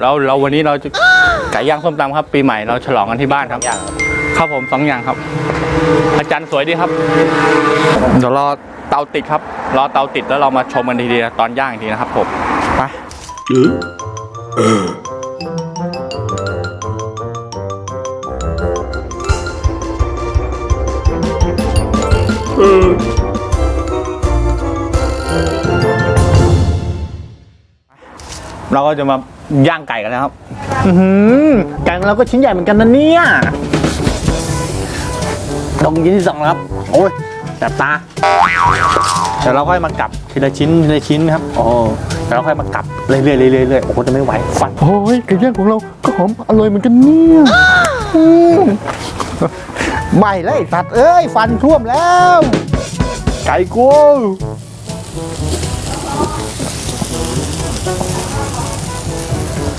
เราเราวันนี้เราจะไก่ย่างส้มตำครับ ปีใหม่เราฉลองกันที่บ้านครับอย่างครับผมสองอย่างครับอาจารย์สวยดีครับเดี๋ยวรอเตาติดครับ รอเตาติดแล้วเรามาชมกันทีเดียวตอนย่างอีกทีนะครับผมไปเราก็จะมาย่างไก่กันนะครับ อื้อหือไก่ของเราก็ชิ้นใหญ่เหมือนกันนะเนี่ยตรงชิ้นที่สองแล้วครับ โอ้ยแสบตาเดี๋ยวเราค่อยมากลับทีละชิ้นทีละชิ้นครับ โอ้แล้วเราค่อยมากลับเรื่อยๆเรื่อยๆเรื่อยๆโอ้โหจะไม่ไหวฟันโอ้ยไก่ย่างของเราก็หอมอร่อยเหมือนกันเนี่ยอืมไม่แล้วไอ้สัตว์เอ้ย ฟันท่วมแล้ว ไก่กู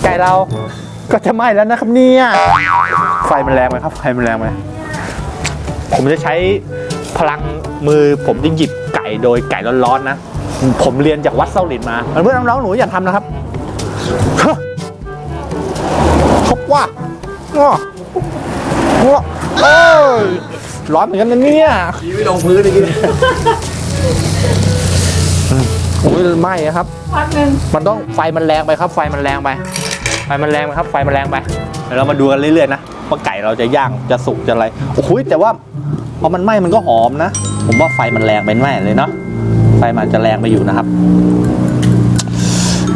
ไก่เราก็จะไหม้แล้วนะครับเนี่ยไฟมันแรงไหมครับไฟมันแรงไหมผมจะใช้พลังมือผมจะหยิบไก่โดยไก่ร้อนๆนะ ผมเรียนจากวัดเซาหลินมาเพื่อนๆน้องๆหนูอย่าทำนะครับครบว่าง้อง้อเอ้ยร้อนเหมือนกันนะเนี่ยไม่ลงพื้นเลยกินโอ้ยไหม้อะครับมันต้องไฟมันแรงไปครับ ไฟมันแรงไป ไฟมันแรงไปครับไฟมันแรงไปเดี๋ยวเรามาดูกันเรื่อยๆนะว่าไก่เราจะย่างจะสุกจะอะไรโอ้โหแต่ว่าพอมันไหม้มันก็หอมนะ ผมว่าไฟมันแรงไปแน่เลยเนาะไฟมันจะแรงไปอยู่นะครับ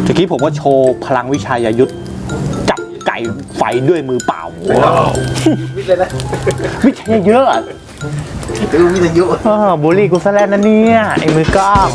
ตะกี้ผมก็โชว์พลังวิชายายุทธจับไก่ไฟด้วยมือเปล่ามิดเลยนะวิชายเยอะอะดูวิทยุอ้าวบูลลี่กูซะแล้วนะเนี่ยไอ้มือกล้อง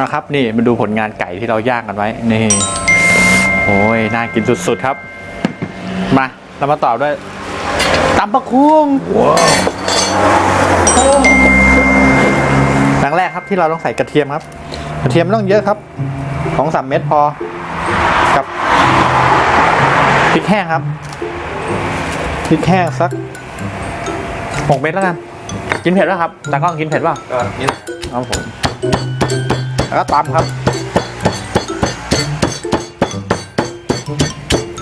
นะครับนี่มาดูผลงานไก่ที่เราย่างกันไว้นี่โอ้ยน่ากินสุดๆครับ มาเรามาต่อด้วยตำปะคุงครั้งแรกครับที่เราต้องใส่กระเทียมครับ กระเทียมไม่ต้องเยอะครับของสามเม็ดพอกับพริกแห้งครับพริกแห้งสักหกเม็ดแล้วกันกินเผ็ดแล้วครับตากล้องกินเผ็ดเปล่าก็นี่ครับผม แล้วก็ตำครับ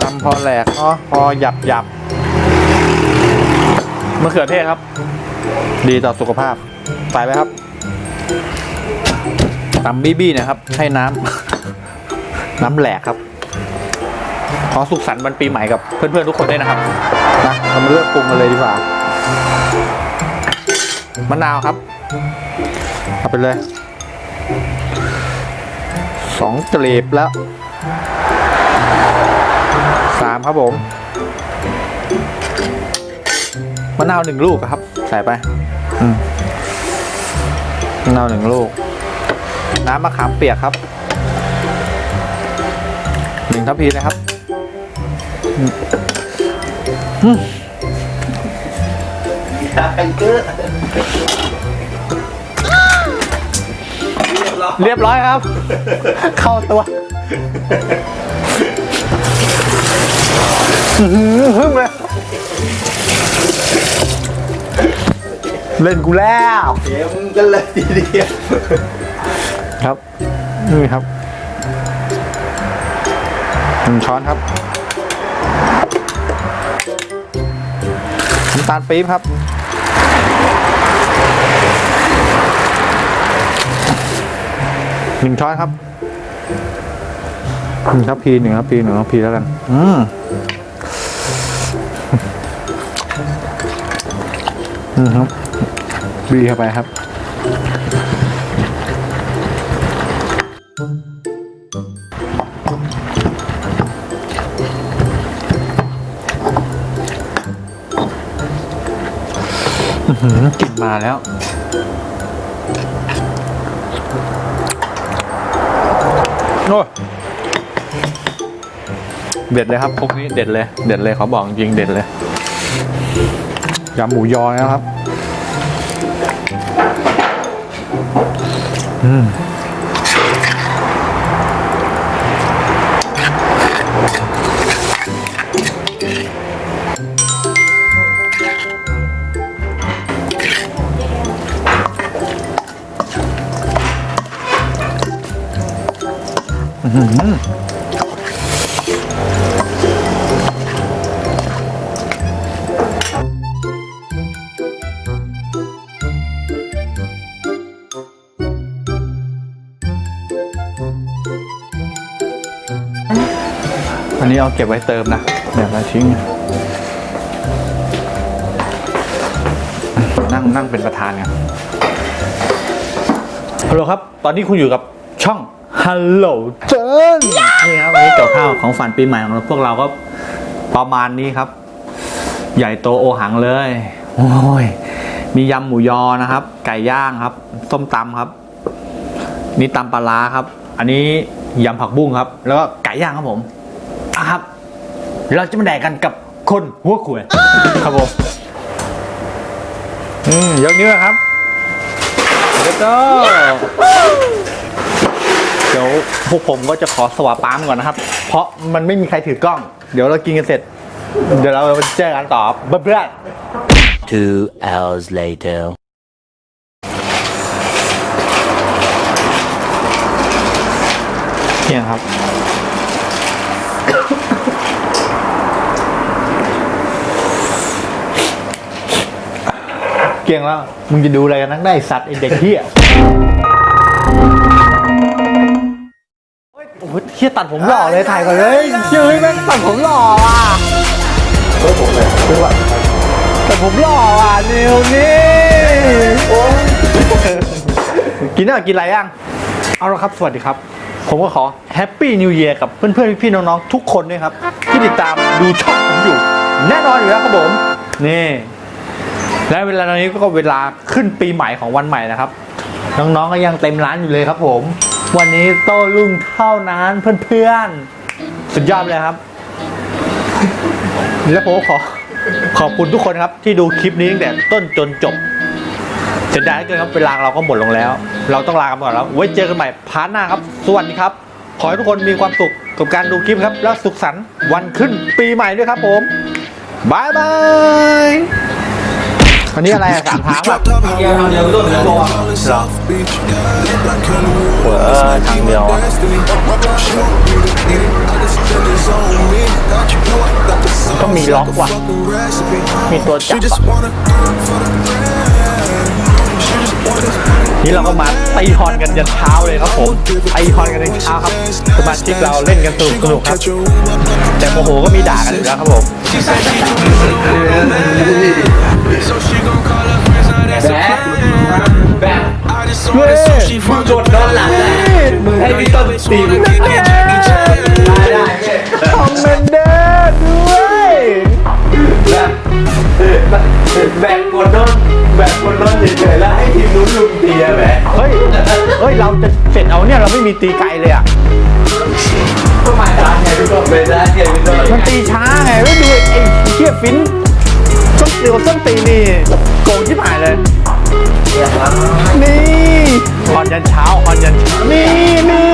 ตำพอแหลกเนาะพอหยับหยับมะเขือเทศครับ ดีต่อสุขภาพใส่ไปครับตำบี้ๆหนะครับ ให้น้ำน้ำแหลกครับ ขอสุขสันต์วันปีใหม่กับเพื่อนๆทุกคนด้วยนะครับนะเรามาเลือกปรุงกันเลยดีกว่ามะนาวครับเอาไปเลย สองกลีบแล้วสามครับผมมะนาวหนึ่งลูกครับ ใส่ไปมะนาวหนึ่งลูก น้ำมะขามเปียกครับหนึ่งทัพพีนะครับไอ้เยอ เรียบร้อยครับ เข้าตัวอื้อหือหึ่งเลยเล่นกูแล้วเข็มกันเลยทีเดียวครับนี่ครับหนึ่งช้อนครับน้ำตาลปี๊บครับ หนึ่งช้อนครับหนึ่งครับพีหนึ่งครับพีหนึ่งครับพีแล้วกัน อืมอืมครับบีเข้าไปครับอื้อหือกลิ่นมาแล้ว โอ้เด็ดเลยครับพวกนี้เด็ดเลย เด็ดเลยเขาบอกจริงเด็ดเลยยำหมูยอนะครับ อืม อันนี้เอาเก็บไว้เติมนะเดี๋ยวมาชิ้นนั่งนั่งเป็นประธานกันฮัลโหลครับ ตอนนี้คุณอยู่กับช่อง ฮัลโหลเจนนี่ครับวันนี้เกี่ยวข้าวของฝันปีใหม่ของเราพวกเราก็ประมาณนี้ครับ ใหญ่โตโอหังเลย โอ้ย มียำหมูยอนะครับ ไก่ย่างครับ ส้มตำครับ นี่ตำปลาร้าครับ อันนี้ยำผักบุ้งครับ แล้วก็ไก่ย่างครับผมอะครับ เราจะมาแดกกันกับคนหัวขวยครับผมอืมยกนิ้วครับเดี๋ยวก็เดี๋ยวพวกผมก็จะขอสวาปามก่อนนะครับ เพราะมันไม่มีใครถือกล้อง เดี๋ยวเรากินกันเสร็จ เดี๋ยวเราเจอกันต่อเพื่อน Two hours later. ๆเนี่ยครับ เกี่ยงแล้ว มึงจะดูอะไรกันนักได้สัตว์ไอเด็กเฮีย เฮียตัดผมหล่อเลยถ่ายก่อนเลยเชื่อแม่งตัดผมหล่ออะเฮ้ยผมเลยคือว่าตัดผมหล่ออะนิวนี่กินน่ะกินอะไรยังเอาละครับสวัสดีครับ ผมก็ขอแฮปปี้นิว e ย r กับเพื่อนๆพี่ๆน้องๆทุกคนด้วยครับ ที่ติดตามดูช่องผมอยู่ แน่นอนอยู่แล้วครับผมนี่และเวลาตอนนี้ก็เวลาขึ้นปีใหม่ของวันใหม่นะครับ น้องๆก็ยังเต็มร้านอยู่เลยครับผม วันนี้โต้รุ่งเท่านั้นเพื่อนๆ สุดยอดเลยครับ และผมขอขอบคุณทุกคนครับที่ดูคลิปนี้ตั้งแต่ต้นจนจบเสียดายเหลือเกินครับเวลาเราก็หมดลงแล้ว เราต้องลากันก่อนแล้วไว้เจอกันใหม่พาร์ทหน้าครับ สวัสดีครับ ขอให้ทุกคนมีความสุขกับการดูคลิปครับ แล้วสุขสันต์วันขึ้นปีใหม่ด้วยครับผมบายบาย อันนี้อะไรอะสามทางแบบเดียวทางเดียวต้นเดียวตัวหรอเออทางเดียวก็มีล็อกว่ะ มีตัวจับอะนี่เราก็มาตีฮอนกันยันเช้าเลยครับผมตีฮอนกันยันเช้าครับสมาชิกเราเล่นกันสนุกสนุกครับ แต่โมโหก็มีด่ากันอยู่แล้วครับผม ให้พี่ต้นตีมได้ได้เนี่ยคอมเมนเดอร์ด้วยแบบแบบกดนอนแบบกดนอนเฉยๆแล้วให้ทีมนู้นลุมตีอะแหมเฮ้ยเฮ้ยเราจะเสร็จเอาเนี่ยเราไม่มีตีไกลเลยอะก็มาได้ไงพี่ต้นไม่ได้ไงพี่ต้นมันตีช้าไงไม่ดูไอ้เชี่ยฟินส้นเตียวส้นตีนี่โกงที่หายเลยนี่ ฮอนยันเช้าฮอนยันเช้านี่นี่